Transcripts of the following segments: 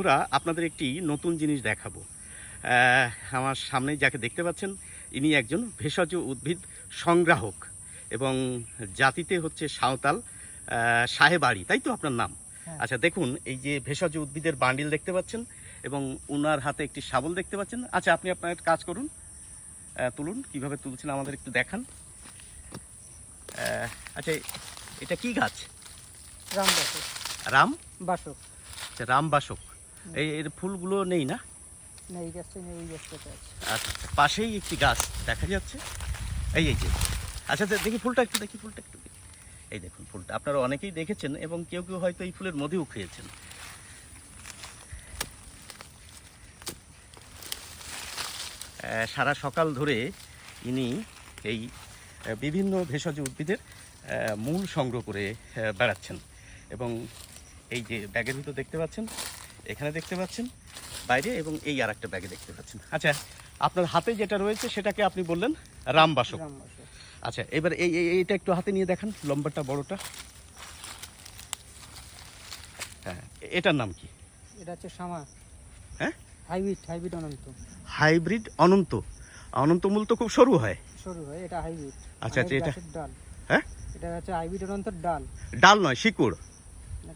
বন্ধুরা আপনাদের একটি নতুন জিনিস দেখাবো। আমার সামনে যাকে দেখতে পাচ্ছেন ইনি একজন ভেষজ উদ্ভিদ সংগ্রাহক এবং জাতিতে হচ্ছে সাঁওতাল সাহেবাড়ি তাই তো আপনার নাম? হ্যাঁ। আচ্ছা দেখুন এই যে ভেষজ উদ্ভিদের বান্ডিল দেখতে পাচ্ছেন এবং ওনার হাতে একটি শাবল দেখতে পাচ্ছেন। আচ্ছা আপনি আপনার কাজ করুন তুলুন কীভাবে তুলছেন আমাদের একটু দেখান। আচ্ছা এটা কি গাছ? রাম বাসক রাম? বাসক। আচ্ছা রাম বাসক এই এর ফুলগুলো নেই না? না এই গাছটা নেই গাছটাতে আছে। আচ্ছা আচ্ছা, পাশেই একটি গাছ দেখা যাচ্ছে। এই এই যে আচ্ছা আচ্ছা, দেখি ফুলটা একটু দেখি ফুলটা একটু। দেখি এই দেখুন ফুলটা আপনারা অনেকেই দেখেছেন এবং কেউ কেউ হয়তো এই ফুলের মধুও খেয়েছেন। সারা সকাল ধরে ইনি এই বিভিন্ন ভেষজ উদ্ভিদের মূল সংগ্রহ করে বেড়াচ্ছেন। এবং এই যে ব্যাগের ভিতর দেখতে পাচ্ছেন এখানে দেখতে পাচ্ছেন বাইরে এবং এই আর একটা ব্যাগে দেখতে পাচ্ছেন। আচ্ছা আপনার হাতে যেটা রয়েছে সেটাকে আপনি বললেন রামবাসক। রাম বাসক আচ্ছা এবার এই এই- এইটা একটু হাতে নিয়ে দেখান লম্বাটা বড়টা। হ্যাঁ এটার নাম কি? এটা হচ্ছে শামা হ্যাঁ? Hybrid hybrid Ananta. Hybrid Ananta. Ananta মূল তো খুব সরু হয়। সরু হয় এটা হাইব্রিড। আচ্ছা, আচ্ছা, এটা- ডাল। হ্যাঁ? এটা হচ্ছে হাইব্রিড অনন্তর ডাল। ডাল নয় শিকড়। হ্যাঁ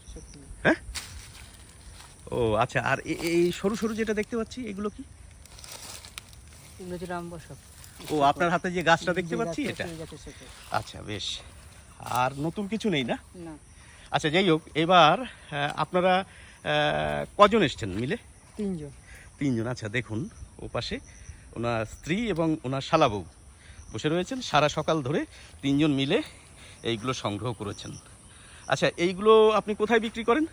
ও আচ্ছা আর এই সরু সরু যেটা দেখতে পাচ্ছি এগুলো কি? এগুলো হচ্ছে রাম ও আপনার হাতে যে গাছটা দেখতে পাচ্ছি এটা। আচ্ছা বেশ। আর নতুন কিছু নেই না? আচ্ছা যাই হোক এবার আপনারা কজন এসছেন মিলে? তিনজন। তিনজন আচ্ছা দেখুন ও পাশে ওনার স্ত্রী এবং ওনার শালাবউ বসে রয়েছেন। সারা সকাল ধরে তিনজন মিলে এইগুলো সংগ্রহ করেছেন। আচ্ছা এইগুলো আপনি কোথায় বিক্রি করেন?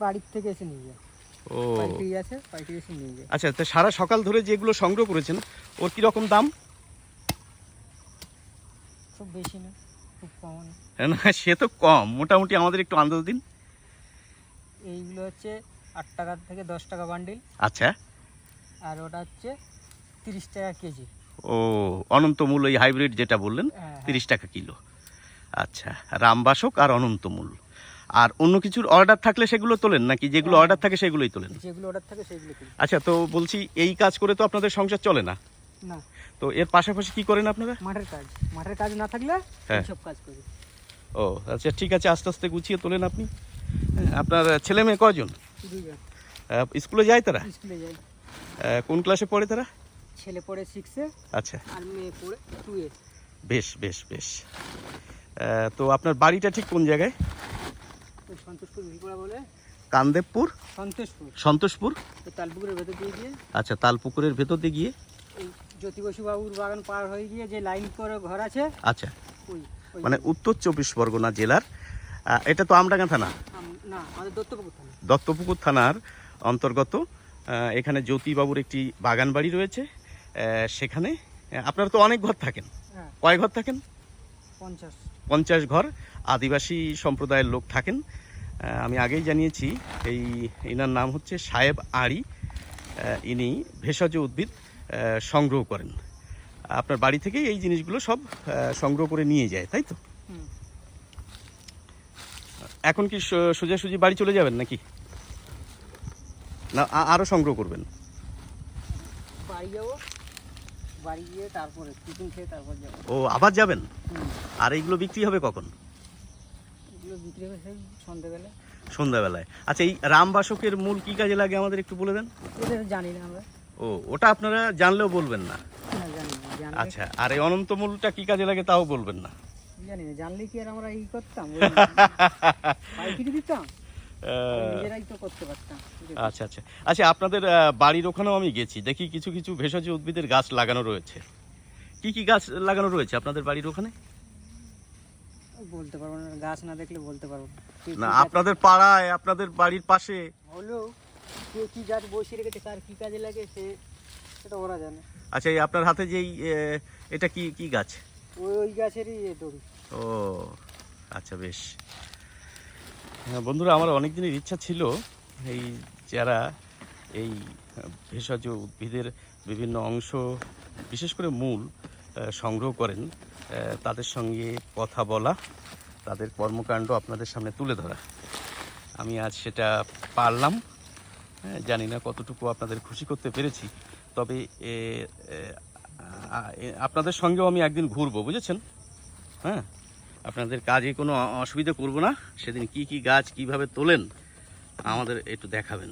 বাড়ির থেকে এসে নিয়ে যায়। ও। আচ্ছা তো সারা সকাল ধরে যেগুলো সংগ্রহ করেছেন ওর কীরকম দাম? খুব বেশি না খুব কমন না। সে তো কম। মোটামুটি আমাদের একটু আন্দাজ দিন। এইগুলো হচ্ছে আট টাকা থেকে দশ টাকা বান্ডিল আচ্ছা। আর ওটা হচ্ছে তিরিশ টাকা কেজি। ও অনন্তমূল ওই হাইব্রিড যেটা বললেন হ্যাঁ, হ্যাঁ। তিরিশ টাকা কিলো। আচ্ছা রামবাসক আর অনন্তমূল আর অন্য কিছুর অর্ডার থাকলে সেগুলো তোলেন নাকি? যেগুলো হ্যাঁ। অর্ডার থাকে সেগুলোই তোলেন? যেগুলো অর্ডার থাকে সেইগুলো কিনি আচ্ছা তো বলছি এই কাজ করে তো আপনাদের সংসার চলে না। না। তো এর পাশাপাশি কি করেন আপনারা? মাঠের কাজ। মাঠের কাজ না থাকলে হ্যাঁ। সব কাজ করি। ও আচ্ছা ঠিক আছে আস্তে আস্তে গুছিয়ে তোলেন আপনি। হ্যাঁ, আপনার ছেলে মেয়ে কজন? স্কুলে যায় তারা? স্কুলে আহ, কোন ক্লাসে পড়ে তারা? ছেলে পড়ে সিক্সে আচ্ছা। আর মেয়ে পড়ে টুয়ে বেশ বেশ বেশ। তো আপনার বাড়িটা ঠিক কোন জায়গায়? সন্তোষপুর ভিলপড়া বলে? কান্দেবপুর? সন্তোষপুর। সন্তোষপুর? তালপুকুরের ভেতর দিয়ে গিয়ে? আচ্ছা তালপুকুরের ভেতর দিয়ে গিয়ে? জ্যোতি বসু বাবুর বাগান পার হয়ে গিয়ে যে লাইন করে ঘর আছে আচ্ছা। মানে উত্তর চব্বিশ পরগনা জেলার এটা তো আমডাঙ্গা থানা? না আমাদের দত্তপুকুর থানা। দত্তপুকুর থানার অন্তর্গত এখানে জ্যোতিবাবুর একটি বাগান বাড়ি রয়েছে সেখানে আপনারা তো অনেক ঘর থাকেন। হ্যাঁ। কয় ঘর থাকেন? পঞ্চাশ। পঞ্চাশ ঘর আদিবাসী সম্প্রদায়ের লোক থাকেন। আমি আগেই জানিয়েছি এই ইনার নাম হচ্ছে সাহেব আড়ি। ইনি ভেষজ উদ্ভিদ সংগ্রহ করেন। আপনার বাড়ি থেকেই এই জিনিসগুলো সব সংগ্রহ করে নিয়ে যায় তাই তো? এখন কি সোজাসুজি বাড়ি চলে যাবেন নাকি? না আরও সংগ্রহ করবেন। বাড়ি যাব। বাড়ি গিয়ে তারপরে টিফিন খেয়ে তারপর যাব। ও আবার যাবেন? আর এইগুলো বিক্রি হবে কখন? এগুলো বিক্রি হবে সেই সন্ধ্যেবেলা। সন্ধ্যাবেলায়। আচ্ছা এই রামবাসকের মূল কি কাজে লাগে আমাদের একটু বলে দেন? এটা জানি না আমরা। ও ওটা আপনারা জানলেও বলবেন না। না জানি না আচ্ছা আর এই অনন্তমূলটা কি কাজে লাগে তাও বলবেন না। জানি না জানলে কি আর আমরা ই করতাম? দিতাম? আচ্ছা আচ্ছা। আচ্ছা আপনাদের বাড়ির ওখানেও আমি গেছি। দেখি কিছু কিছু ভেষজ উদ্ভিদের গাছ লাগানো রয়েছে। কি কি গাছ লাগানো রয়েছে আপনাদের বাড়ির ওখানে? বলতে পারব না গাছ না দেখলে বলতে পারব না। আপনাদের পাড়ায় আপনাদের বাড়ির পাশে। হলেও কে কি গাছ বসিয়ে রেখেছে কার কি কাজে লাগে সে সেটা ওরা জানে। আচ্ছা এই আপনার হাতে যেই এটা কি কি গাছ? ওই ওই গাছেরই দড়ি। ও আচ্ছা বেশ। বন্ধুরা, আমার অনেক দিনের ইচ্ছা ছিল এই যারা এই ভেষজ উদ্ভিদের বিভিন্ন অংশ, বিশেষ করে মূল সংগ্রহ করেন তাদের সঙ্গে কথা বলা, তাদের কর্মকাণ্ড আপনাদের সামনে তুলে ধরা। আমি আজ সেটা পারলাম। হ্যাঁ জানি না কতটুকু আপনাদের খুশি করতে পেরেছি, তবে আপনাদের সঙ্গেও আমি একদিন ঘুরবো, বুঝেছেন? হ্যাঁ আপনাদের কাজে কোনো অসুবিধা করব না। সেদিন কি কি গাছ কীভাবে তোলেন, আমাদের একটু দেখাবেন।